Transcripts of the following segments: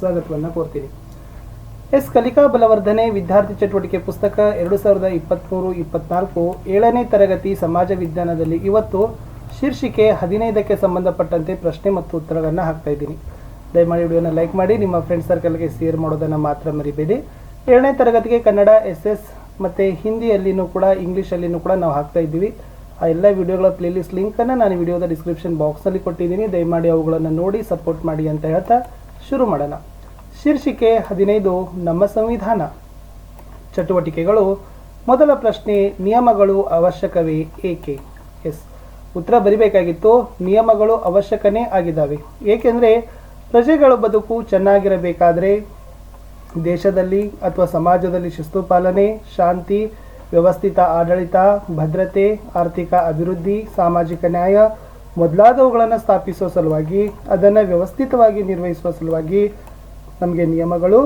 ಸ್ವಾಗತವನ್ನು ಕೋರ್ತೀನಿ. ಎಸ್. ಕಲಿಕಾ ಬಲವರ್ಧನೆ ವಿದ್ಯಾರ್ಥಿ ಚಟುವಟಿಕೆ ಪುಸ್ತಕ ಎರಡು ಸಾವಿರದ ಇಪ್ಪತ್ತ್ಮೂರು ಇಪ್ಪತ್ನಾಲ್ಕು ಏಳನೇ ತರಗತಿ ಸಮಾಜ ವಿಜ್ಞಾನದಲ್ಲಿ ಇವತ್ತು ಶೀರ್ಷಿಕೆ ಹದಿನೈದಕ್ಕೆ ಸಂಬಂಧಪಟ್ಟಂತೆ ಪ್ರಶ್ನೆ ಮತ್ತು ಉತ್ತರಗಳನ್ನು ಹಾಕ್ತಾ ಇದ್ದೀನಿ. ದಯಮಾಡಿ ವಿಡಿಯೋನ ಲೈಕ್ ಮಾಡಿ, ನಿಮ್ಮ ಫ್ರೆಂಡ್ ಸರ್ಕಲ್ಗೆ ಶೇರ್ ಮಾಡೋದನ್ನು ಮಾತ್ರ ಮರಿಬೇಡಿ. ಏಳನೇ ತರಗತಿಗೆ ಕನ್ನಡ ಎಸ್ ಎಸ್ ಮತ್ತು ಹಿಂದಿಯಲ್ಲಿನೂ ಕೂಡ, ಇಂಗ್ಲೀಷಲ್ಲಿನೂ ಕೂಡ ನಾವು ಹಾಕ್ತಾ ಇದ್ದೀವಿ. ಆ ಎಲ್ಲ ವಿಡಿಯೋಗಳ ಪ್ಲೇಲಿಸ್ಟ್ ಲಿಂಕನ್ನು ನಾನು ವಿಡಿಯೋದ ಡಿಸ್ಕ್ರಿಪ್ಷನ್ ಬಾಕ್ಸಲ್ಲಿ ಕೊಟ್ಟಿದ್ದೀನಿ. ದಯಮಾಡಿ ಅವುಗಳನ್ನು ನೋಡಿ ಸಪೋರ್ಟ್ ಮಾಡಿ ಅಂತ ಹೇಳ್ತಾ ಶುರು ಮಾಡೋಣ. ಶೀರ್ಷಿಕೆ ಹದಿನೈದು, ನಮ್ಮ ಸಂವಿಧಾನ. ಚಟುವಟಿಕೆಗಳು, ಮೊದಲ ಪ್ರಶ್ನೆ, ನಿಯಮಗಳು ಅವಶ್ಯಕವೇ? ಏಕೆ? ಎಸ್. ಉತ್ತರ ಬರಿಬೇಕಾಗಿತ್ತು, ನಿಯಮಗಳು ಅವಶ್ಯಕನೇ ಆಗಿದ್ದಾವೆ. ಏಕೆಂದರೆ, ಪ್ರಜೆಗಳ ಬದುಕು ಚೆನ್ನಾಗಿರಬೇಕಾದ್ರೆ, ದೇಶದಲ್ಲಿ ಅಥವಾ ಸಮಾಜದಲ್ಲಿ ಶಿಸ್ತು ಪಾಲನೆ, ಶಾಂತಿ, ವ್ಯವಸ್ಥಿತ ಆಡಳಿತ, ಭದ್ರತೆ, ಆರ್ಥಿಕ ಅಭಿವೃದ್ಧಿ, ಸಾಮಾಜಿಕ ನ್ಯಾಯ ಮೊದಲಾದವುಗಳನ್ನು ಸ್ಥಾಪಿಸುವ ಸಲುವಾಗಿ, ಅದನ್ನು ವ್ಯವಸ್ಥಿತವಾಗಿ ನಿರ್ವಹಿಸುವ ಸಲುವಾಗಿ ನಮಗೆ ನಿಯಮಗಳು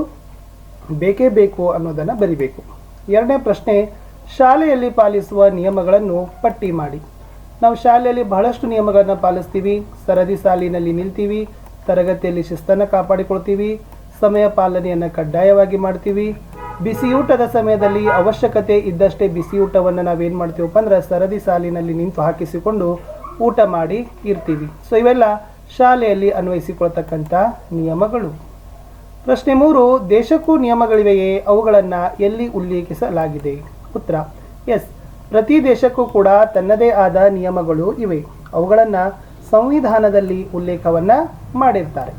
ಬೇಕೇ ಬೇಕು ಅನ್ನೋದನ್ನು ಬರಿಬೇಕು. ಎರಡನೇ ಪ್ರಶ್ನೆ, ಶಾಲೆಯಲ್ಲಿ ಪಾಲಿಸುವ ನಿಯಮಗಳನ್ನು ಪಟ್ಟಿ ಮಾಡಿ. ನಾವು ಶಾಲೆಯಲ್ಲಿ ಬಹಳಷ್ಟು ನಿಯಮಗಳನ್ನು ಪಾಲಿಸ್ತೀವಿ. ಸರದಿ ಸಾಲಿನಲ್ಲಿ ನಿಲ್ತೀವಿ. ತರಗತಿಯಲ್ಲಿ ಶಿಸ್ತನ್ನು ಕಾಪಾಡಿಕೊಳ್ತೀವಿ. ಸಮಯ ಪಾಲನೆಯನ್ನು ಕಡ್ಡಾಯವಾಗಿ ಮಾಡ್ತೀವಿ. ಬಿಸಿಯೂಟದ ಸಮಯದಲ್ಲಿ ಅವಶ್ಯಕತೆ ಇದ್ದಷ್ಟೇ ಬಿಸಿಯೂಟವನ್ನು ನಾವೇನು ಮಾಡ್ತೀವಪ್ಪ ಅಂದ್ರೆ ಸರದಿ ಸಾಲಿನಲ್ಲಿ ನಿಂತು ಹಾಕಿಸಿಕೊಂಡು ಊಟ ಮಾಡಿ ಇರ್ತೀವಿ. ಸೊ ಇವೆಲ್ಲ ಶಾಲೆಯಲ್ಲಿ ಅನ್ವಯಿಸಿಕೊಳ್ತಕ್ಕಂಥ ನಿಯಮಗಳು. ಪ್ರಶ್ನೆ ಮೂರು, ದೇಶಕ್ಕೂ ನಿಯಮಗಳಿವೆಯೇ? ಅವುಗಳನ್ನು ಎಲ್ಲಿ ಉಲ್ಲೇಖಿಸಲಾಗಿದೆ? ಉತ್ತರ ಎಸ್ ಪ್ರತಿ ದೇಶಕ್ಕೂ ಕೂಡ ತನ್ನದೇ ಆದ ನಿಯಮಗಳು ಇವೆ. ಅವುಗಳನ್ನು ಸಂವಿಧಾನದಲ್ಲಿ ಉಲ್ಲೇಖವನ್ನು ಮಾಡಿರ್ತಾರೆ.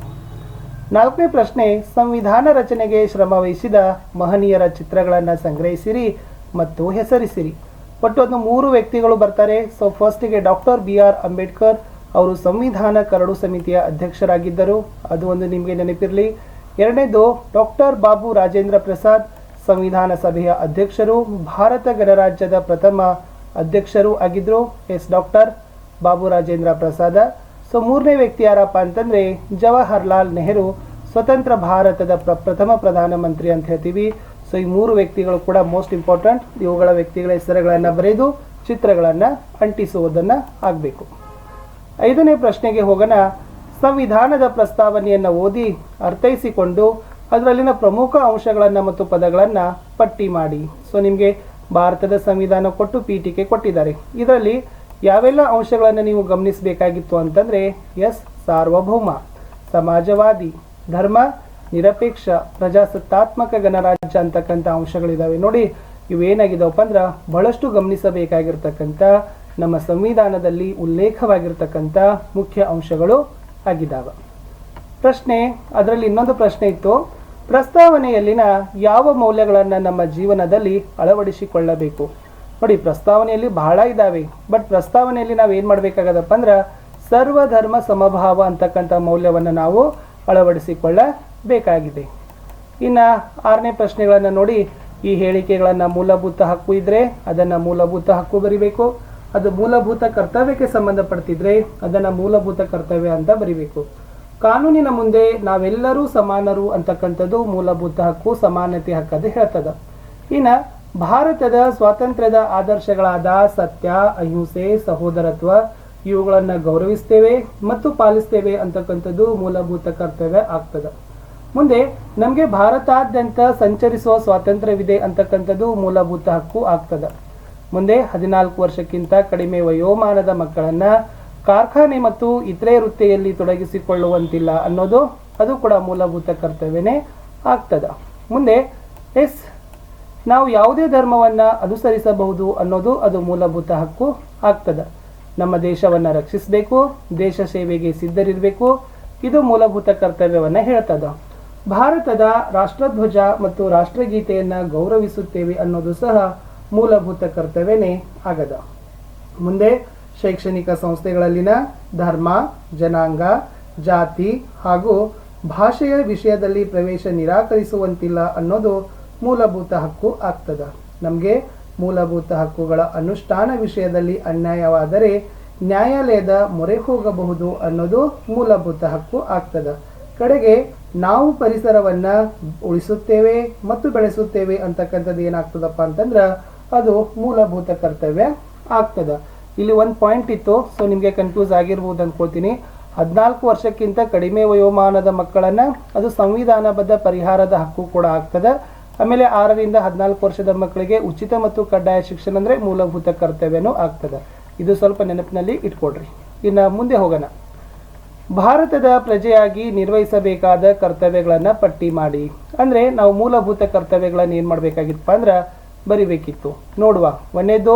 ನಾಲ್ಕನೇ ಪ್ರಶ್ನೆ, ಸಂವಿಧಾನ ರಚನೆಗೆ ಶ್ರಮವಹಿಸಿದ ಮಹನೀಯರ ಚಿತ್ರಗಳನ್ನು ಸಂಗ್ರಹಿಸಿರಿ ಮತ್ತು ಹೆಸರಿಸಿರಿ. ಒಟ್ಟು ಒಂದು ಮೂರು ವ್ಯಕ್ತಿಗಳು ಬರ್ತಾರೆ. ಸೊ ಫಸ್ಟಿಗೆ ಡಾಕ್ಟರ್ ಬಿ ಆರ್ ಅಂಬೇಡ್ಕರ್ ಅವರು ಸಂವಿಧಾನ ಕರಡು ಸಮಿತಿಯ ಅಧ್ಯಕ್ಷರಾಗಿದ್ದರು. ಅದು ಒಂದು ನಿಮಗೆ ನೆನಪಿರಲಿ. ಎರಡನೇದು ಡಾಕ್ಟರ್ ಬಾಬು ರಾಜೇಂದ್ರ ಪ್ರಸಾದ್ ಸಂವಿಧಾನ ಸಭೆಯ ಅಧ್ಯಕ್ಷರು. ಭಾರತ ಗಣರಾಜ್ಯದ ಪ್ರಥಮ ಅಧ್ಯಕ್ಷರು ಆಗಿದ್ದರು ಎಸ್ ಡಾಕ್ಟರ್ ಬಾಬು ರಾಜೇಂದ್ರ ಪ್ರಸಾದ ಸೊ ಮೂರನೇ ವ್ಯಕ್ತಿ ಯಾರಪ್ಪ ಅಂತಂದರೆ ಜವಾಹರ್ಲಾಲ್ ನೆಹರು ಸ್ವತಂತ್ರ ಭಾರತದ ಪ್ರ, ಪ್ರಥಮ ಪ್ರಧಾನಮಂತ್ರಿ ಅಂತ ಹೇಳ್ತೀವಿ. ಸೊ ಈ ಮೂರು ವ್ಯಕ್ತಿಗಳು ಕೂಡ ಮೋಸ್ಟ್ ಇಂಪಾರ್ಟೆಂಟ್ ಇವುಗಳ ವ್ಯಕ್ತಿಗಳ ಹೆಸರುಗಳನ್ನು ಬರೆದು, ಚಿತ್ರಗಳನ್ನು ಅಂಟಿಸುವುದನ್ನು ಆಗಬೇಕು. ಐದನೇ ಪ್ರಶ್ನೆಗೆ ಹೋಗೋಣ. ಸಂವಿಧಾನದ ಪ್ರಸ್ತಾವನೆಯನ್ನು ಓದಿ, ಅರ್ಥೈಸಿಕೊಂಡು, ಅದರಲ್ಲಿನ ಪ್ರಮುಖ ಅಂಶಗಳನ್ನು ಮತ್ತು ಪದಗಳನ್ನು ಪಟ್ಟಿ ಮಾಡಿ. ಸೊ ನಿಮಗೆ ಭಾರತದ ಸಂವಿಧಾನ ಕೊಟ್ಟು ಪೀಠಿಕೆ ಕೊಟ್ಟಿದ್ದಾರೆ. ಇದರಲ್ಲಿ ಯಾವೆಲ್ಲ ಅಂಶಗಳನ್ನು ನೀವು ಗಮನಿಸಬೇಕಾಗಿತ್ತು ಅಂತಂದರೆ, ಎಸ್, ಸಾರ್ವಭೌಮ, ಸಮಾಜವಾದಿ, ಧರ್ಮ ನಿರಪೇಕ್ಷ ಪ್ರಜಾಸತ್ತಾತ್ಮಕ ಗಣರಾಜ್ಯ ಅಂತಕ್ಕಂಥ ಅಂಶಗಳಿದ್ದಾವೆ ನೋಡಿ ಇವೇನಾಗಿದಾವಪ್ಪ ಅಂದ್ರೆ ಬಹಳಷ್ಟು ಗಮನಿಸಬೇಕಾಗಿರ್ತಕ್ಕಂಥ ನಮ್ಮ ಸಂವಿಧಾನದಲ್ಲಿ ಉಲ್ಲೇಖವಾಗಿರ್ತಕ್ಕಂಥ ಮುಖ್ಯ ಅಂಶಗಳು ಆಗಿದ್ದಾವೆ ಪ್ರಶ್ನೆ, ಅದರಲ್ಲಿ ಇನ್ನೊಂದು ಪ್ರಶ್ನೆ ಇತ್ತು. ಪ್ರಸ್ತಾವನೆಯಲ್ಲಿನ ಯಾವ ಮೌಲ್ಯಗಳನ್ನು ನಮ್ಮ ಜೀವನದಲ್ಲಿ ಅಳವಡಿಸಿಕೊಳ್ಳಬೇಕು? ನೋಡಿ, ಪ್ರಸ್ತಾವನೆಯಲ್ಲಿ ಬಹಳ ಇದ್ದಾವೆ ಬಟ್ ಪ್ರಸ್ತಾವನೆಯಲ್ಲಿ ನಾವು ಏನು ಮಾಡಬೇಕಾಗದಪ್ಪ ಅಂದ್ರೆ ಸರ್ವಧರ್ಮ ಸಮಭಾವ ಅಂತಕ್ಕಂಥ ಮೌಲ್ಯವನ್ನು ನಾವು ಅಳವಡಿಸಿಕೊಳ್ಳಬೇಕಾಗಿದೆ ಇನ್ನು ಆರನೇ ಪ್ರಶ್ನೆಗಳನ್ನು ನೋಡಿ, ಈ ಹೇಳಿಕೆಗಳನ್ನು ಮೂಲಭೂತ ಹಕ್ಕು ಇದ್ದರೆ ಅದನ್ನು ಮೂಲಭೂತ ಹಕ್ಕು ಬರಿಬೇಕು. ಅದು ಮೂಲಭೂತ ಕರ್ತವ್ಯಕ್ಕೆ ಸಂಬಂಧಪಡ್ತಿದ್ರೆ ಅದನ್ನು ಮೂಲಭೂತ ಕರ್ತವ್ಯ ಅಂತ ಬರಿಬೇಕು. ಕಾನೂನಿನ ಮುಂದೆ ನಾವೆಲ್ಲರೂ ಸಮಾನರು ಅಂತಕ್ಕಂಥದ್ದು ಮೂಲಭೂತ ಹಕ್ಕು, ಸಮಾನತೆ ಹಕ್ಕದು ಹೇಳ್ತದ. ಇನ್ನು ಭಾರತದ ಸ್ವಾತಂತ್ರ್ಯದ ಆದರ್ಶಗಳಾದ ಸತ್ಯ, ಅಹಿಂಸೆ, ಸಹೋದರತ್ವ, ಇವುಗಳನ್ನು ಗೌರವಿಸ್ತೇವೆ ಮತ್ತು ಪಾಲಿಸ್ತೇವೆ ಅಂತಕ್ಕಂಥದ್ದು ಮೂಲಭೂತ ಕರ್ತವ್ಯ ಆಗ್ತದೆ. ಮುಂದೆ, ನಮಗೆ ಭಾರತಾದ್ಯಂತ ಸಂಚರಿಸುವ ಸ್ವಾತಂತ್ರ್ಯವಿದೆ ಅಂತಕ್ಕಂಥದ್ದು ಮೂಲಭೂತ ಹಕ್ಕು ಆಗ್ತದೆ. ಮುಂದೆ, ಹದಿನಾಲ್ಕು ವರ್ಷಕ್ಕಿಂತ ಕಡಿಮೆ ವಯೋಮಾನದ ಮಕ್ಕಳನ್ನ ಕಾರ್ಖಾನೆ ಮತ್ತು ಇತರೆ ವೃತ್ತಿಯಲ್ಲಿ ತೊಡಗಿಸಿಕೊಳ್ಳುವಂತಿಲ್ಲ ಅನ್ನೋದು, ಅದು ಕೂಡ ಮೂಲಭೂತ ಕರ್ತವ್ಯನೇ ಆಗ್ತದ. ಮುಂದೆ, ಎಸ್, ನಾವು ಯಾವುದೇ ಧರ್ಮವನ್ನು ಅನುಸರಿಸಬಹುದು ಅನ್ನೋದು ಅದು ಮೂಲಭೂತ ಹಕ್ಕು ಆಗ್ತದೆ. ನಮ್ಮ ದೇಶವನ್ನು ರಕ್ಷಿಸಬೇಕು, ದೇಶ ಸೇವೆಗೆ ಸಿದ್ಧರಿರಬೇಕು, ಇದು ಮೂಲಭೂತ ಕರ್ತವ್ಯವನ್ನು ಹೇಳ್ತದ. ಭಾರತದ ರಾಷ್ಟ್ರಧ್ವಜ ಮತ್ತು ರಾಷ್ಟ್ರಗೀತೆಯನ್ನು ಗೌರವಿಸುತ್ತೇವೆ ಅನ್ನೋದು ಸಹ ಮೂಲಭೂತ ಕರ್ತವ್ಯನೇ ಆಗದ. ಮುಂದೆ ಶೈಕ್ಷಣಿಕ ಸಂಸ್ಥೆಗಳಲ್ಲಿನ ಧರ್ಮ, ಜನಾಂಗ, ಜಾತಿ ಹಾಗೂ ಭಾಷೆಯ ವಿಷಯದಲ್ಲಿ ಪ್ರವೇಶ ನಿರಾಕರಿಸುವಂತಿಲ್ಲ ಅನ್ನೋದು ಮೂಲಭೂತ ಹಕ್ಕು ಆಗ್ತದ. ನಮಗೆ ಮೂಲಭೂತ ಹಕ್ಕುಗಳ ಅನುಷ್ಠಾನ ವಿಷಯದಲ್ಲಿ ಅನ್ಯಾಯವಾದರೆ ನ್ಯಾಯಾಲಯದ ಮೊರೆ ಹೋಗಬಹುದು ಅನ್ನೋದು ಮೂಲಭೂತ ಹಕ್ಕು ಆಗ್ತದ. ಕಡೆಗೆ ನಾವು ಪರಿಸರವನ್ನ ಉಳಿಸುತ್ತೇವೆ ಮತ್ತು ಬೆಳೆಸುತ್ತೇವೆ ಅಂತಕ್ಕಂಥದ್ದು ಏನಾಗ್ತದಪ್ಪ ಅಂತಂದ್ರೆ ಅದು ಮೂಲಭೂತ ಕರ್ತವ್ಯ ಆಗ್ತದ. ಇಲ್ಲಿ ಒಂದು ಪಾಯಿಂಟ್ ಇತ್ತು ಸೊ ನಿಮಗೆ ಕನ್ಫ್ಯೂಸ್ ಆಗಿರ್ಬೋದು ಅಂದ್ಕೊಳ್ತೀನಿ ಹದಿನಾಲ್ಕು ವರ್ಷಕ್ಕಿಂತ ಕಡಿಮೆ ವಯೋಮಾನದ ಮಕ್ಕಳನ್ನು ಅದು ಸಂವಿಧಾನಬದ್ಧ ಪರಿಹಾರದ ಹಕ್ಕು ಕೂಡ ಆಗ್ತದೆ. ಆಮೇಲೆ ಆರರಿಂದ ಹದಿನಾಲ್ಕು ವರ್ಷದ ಮಕ್ಕಳಿಗೆ ಉಚಿತ ಮತ್ತು ಕಡ್ಡಾಯ ಶಿಕ್ಷಣ ಅಂದರೆ ಮೂಲಭೂತ ಕರ್ತವ್ಯನೂ ಆಗ್ತದೆ. ಇದು ಸ್ವಲ್ಪ ನೆನಪಿನಲ್ಲಿ ಇಟ್ಕೊಡ್ರಿ ಇನ್ನು ಮುಂದೆ ಹೋಗೋಣ. ಭಾರತದ ಪ್ರಜೆಯಾಗಿ ನಿರ್ವಹಿಸಬೇಕಾದ ಕರ್ತವ್ಯಗಳನ್ನು ಪಟ್ಟಿ ಮಾಡಿ. ಅಂದರೆ ನಾವು ಮೂಲಭೂತ ಕರ್ತವ್ಯಗಳನ್ನು ಏನು ಮಾಡಬೇಕಾಗಿತ್ತಪ್ಪ ಅಂದ್ರೆ ಬರಿಬೇಕಿತ್ತು. ನೋಡುವ. ಒಂದೇದು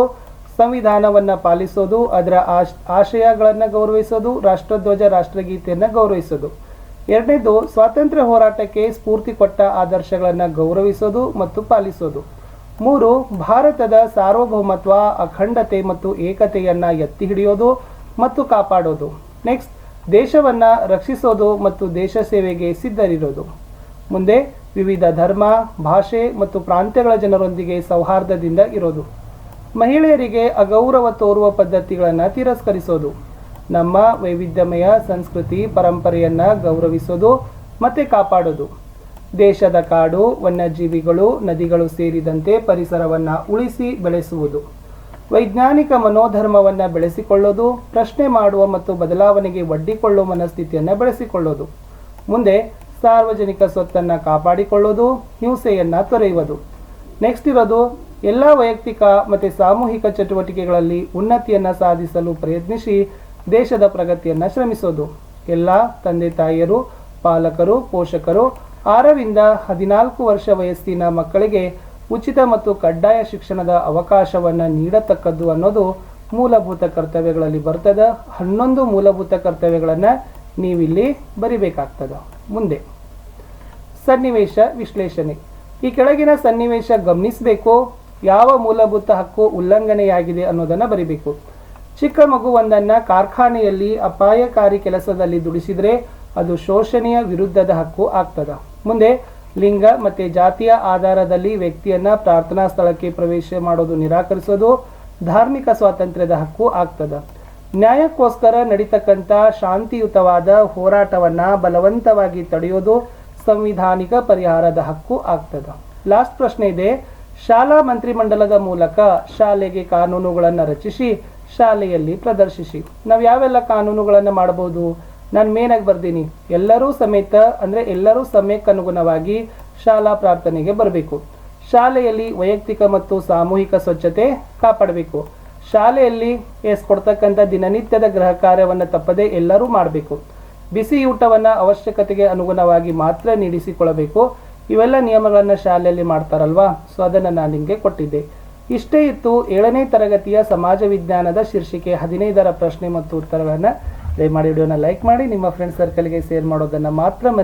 ಸಂವಿಧಾನವನ್ನು ಪಾಲಿಸೋದು, ಅದರ ಆಶ್, ಆಶಯಗಳನ್ನು ಗೌರವಿಸೋದು, ರಾಷ್ಟ್ರಧ್ವಜ, ರಾಷ್ಟ್ರಗೀತೆಯನ್ನು ಗೌರವಿಸೋದು. ಎರಡನೇದು ಸ್ವಾತಂತ್ರ್ಯ ಹೋರಾಟಕ್ಕೆ ಸ್ಫೂರ್ತಿ ಕೊಟ್ಟ ಆದರ್ಶಗಳನ್ನು ಗೌರವಿಸೋದು ಮತ್ತು ಪಾಲಿಸೋದು. ಮೂರು, ಭಾರತದ ಸಾರ್ವಭೌಮತ್ವ, ಅಖಂಡತೆ ಮತ್ತು ಏಕತೆಯನ್ನು ಎತ್ತಿ ಹಿಡಿಯೋದು ಮತ್ತು ಕಾಪಾಡೋದು. ನೆಕ್ಸ್ಟ್ ದೇಶವನ್ನು ರಕ್ಷಿಸೋದು ಮತ್ತು ದೇಶ ಸೇವೆಗೆ ಸಿದ್ಧರಿರೋದು. ಮುಂದೆ ವಿವಿಧ ಧರ್ಮ, ಭಾಷೆ ಮತ್ತು ಪ್ರಾಂತ್ಯಗಳ ಜನರೊಂದಿಗೆ ಸೌಹಾರ್ದದಿಂದ ಇರೋದು. ಮಹಿಳೆಯರಿಗೆ ಅಗೌರವ ತೋರುವ ಪದ್ಧತಿಗಳನ್ನು ತಿರಸ್ಕರಿಸೋದು. ನಮ್ಮ ವೈವಿಧ್ಯಮಯ ಸಂಸ್ಕೃತಿ ಪರಂಪರೆಯನ್ನು ಗೌರವಿಸೋದು ಮತ್ತು ಕಾಪಾಡೋದು. ದೇಶದ ಕಾಡು, ವನ್ಯಜೀವಿಗಳು, ನದಿಗಳು ಸೇರಿದಂತೆ ಪರಿಸರವನ್ನು ಉಳಿಸಿ ಬೆಳೆಸುವುದು. ವೈಜ್ಞಾನಿಕ ಮನೋಧರ್ಮವನ್ನು ಬೆಳೆಸಿಕೊಳ್ಳೋದು, ಪ್ರಶ್ನೆ ಮಾಡುವ ಮತ್ತು ಬದಲಾವಣೆಗೆ ಒಡ್ಡಿಕೊಳ್ಳುವ ಮನಸ್ಥಿತಿಯನ್ನು ಬೆಳೆಸಿಕೊಳ್ಳೋದು. ಮುಂದೆ ಸಾರ್ವಜನಿಕ ಸ್ವತ್ತನ್ನು ಕಾಪಾಡಿಕೊಳ್ಳೋದು, ಹಿಂಸೆಯನ್ನು ತೊರೆಯುವುದು. ನೆಕ್ಸ್ಟ್ ಇರೋದು, ಎಲ್ಲ ವೈಯಕ್ತಿಕ ಮತ್ತು ಸಾಮೂಹಿಕ ಚಟುವಟಿಕೆಗಳಲ್ಲಿ ಉನ್ನತಿಯನ್ನು ಸಾಧಿಸಲು ಪ್ರಯತ್ನಿಸಿ ದೇಶದ ಪ್ರಗತಿಯನ್ನು ಶ್ರಮಿಸೋದು. ಎಲ್ಲ ತಂದೆ ತಾಯಿಯರು, ಪಾಲಕರು, ಪೋಷಕರು, ಆರರಿಂದ ಹದಿನಾಲ್ಕು ವರ್ಷ ವಯಸ್ಸಿನ ಮಕ್ಕಳಿಗೆ ಉಚಿತ ಮತ್ತು ಕಡ್ಡಾಯ ಶಿಕ್ಷಣದ ಅವಕಾಶವನ್ನು ನೀಡತಕ್ಕದ್ದು ಅನ್ನೋದು ಮೂಲಭೂತ ಕರ್ತವ್ಯಗಳಲ್ಲಿ ಬರ್ತದೆ. ಹನ್ನೊಂದು ಮೂಲಭೂತ ಕರ್ತವ್ಯಗಳನ್ನು ನೀವಿಲ್ಲಿ ಬರಿಬೇಕಾಗ್ತದೆ. ಮುಂದೆ, ಸನ್ನಿವೇಶ ವಿಶ್ಲೇಷಣೆ. ಈ ಕೆಳಗಿನ ಸನ್ನಿವೇಶ ಗಮನಿಸಬೇಕು. ಯಾವ ಮೂಲಭೂತ ಹಕ್ಕು ಉಲ್ಲಂಘನೆಯಾಗಿದೆ ಅನ್ನೋದನ್ನು ಬರಿಬೇಕು. ಚಿಕ್ಕ ಮಗುವೊಂದನ್ನು ಕಾರ್ಖಾನೆಯಲ್ಲಿ ಅಪಾಯಕಾರಿ ಕೆಲಸದಲ್ಲಿ ದುಡಿಸಿದರೆ ಅದು ಶೋಷಣೆಯ ವಿರುದ್ಧದ ಹಕ್ಕು ಆಗ್ತದ. ಮುಂದೆ ಲಿಂಗ ಮತ್ತು ಜಾತಿಯ ಆಧಾರದಲ್ಲಿ ವ್ಯಕ್ತಿಯನ್ನ ಪ್ರಾರ್ಥನಾ ಸ್ಥಳಕ್ಕೆ ಪ್ರವೇಶ ಮಾಡೋದು ನಿರಾಕರಿಸೋದು ಧಾರ್ಮಿಕ ಸ್ವಾತಂತ್ರ್ಯದ ಹಕ್ಕು ಆಗ್ತದ. ನ್ಯಾಯಕ್ಕೋಸ್ಕರ ನಡೀತಕ್ಕಂಥ ಶಾಂತಿಯುತವಾದ ಹೋರಾಟವನ್ನ ಬಲವಂತವಾಗಿ ತಡೆಯೋದು ಸಂವಿಧಾನಿಕ ಪರಿಹಾರದ ಹಕ್ಕು ಆಗ್ತದ. ಲಾಸ್ಟ್ ಪ್ರಶ್ನೆ ಇದೆ. ಶಾಲಾ ಮಂತ್ರಿಮಂಡಲದ ಮೂಲಕ ಶಾಲೆಗೆ ಕಾನೂನುಗಳನ್ನು ರಚಿಸಿ ಶಾಲೆಯಲ್ಲಿ ಪ್ರದರ್ಶಿಸಿ. ನಾವು ಯಾವೆಲ್ಲ ಕಾನೂನುಗಳನ್ನು ಮಾಡಬಹುದು? ನಾನು ಮೇನಾಗಿ ಬರ್ತೀನಿ. ಎಲ್ಲರೂ ಸಮೇತ, ಅಂದರೆ ಎಲ್ಲರೂ ಸಮಯಕ್ಕೆ ಅನುಗುಣವಾಗಿ ಶಾಲಾ ಪ್ರಾರ್ಥನೆಗೆ ಬರಬೇಕು. ಶಾಲೆಯಲ್ಲಿ ವೈಯಕ್ತಿಕ ಮತ್ತು ಸಾಮೂಹಿಕ ಸ್ವಚ್ಛತೆ ಕಾಪಾಡಬೇಕು. ಶಾಲೆಯಲ್ಲಿ ಎಸ್ ಕೊಡ್ತಕ್ಕಂಥ ದಿನನಿತ್ಯದ ಗೃಹ ಕಾರ್ಯವನ್ನು ತಪ್ಪದೆ ಎಲ್ಲರೂ ಮಾಡಬೇಕು. ಬಿಸಿ ಊಟವನ್ನು ಅವಶ್ಯಕತೆಗೆ ಅನುಗುಣವಾಗಿ ಮಾತ್ರ ನೀಡಿಸಿಕೊಳ್ಳಬೇಕು ಇವೆಲ್ಲ ನಿಯಮಗಳನ್ನು ಶಾಲೆಯಲ್ಲಿ ಮಾಡ್ತಾರಲ್ವಾ? ಸೊ ಅದನ್ನು ನಾನು ನಿಮಗೆ ಕೊಟ್ಟಿದ್ದೆ. ಇಷ್ಟೇ ಇತ್ತು ಏಳನೇ ತರಗತಿಯ ಸಮಾಜ ವಿಜ್ಞಾನದ ಶೀರ್ಷಿಕೆ ಹದಿನೈದರ ಪ್ರಶ್ನೆ ಮತ್ತು ಉತ್ತರಗಳನ್ನು ದಯಮಾಡಿ ವಿಡಿಯೋನ ಲೈಕ್ ಮಾಡಿ ನಿಮ್ಮ ಫ್ರೆಂಡ್ಸ್ ಸರ್ಕಲ್ಗೆ ಶೇರ್ ಮಾಡೋದನ್ನು ಮಾತ್ರ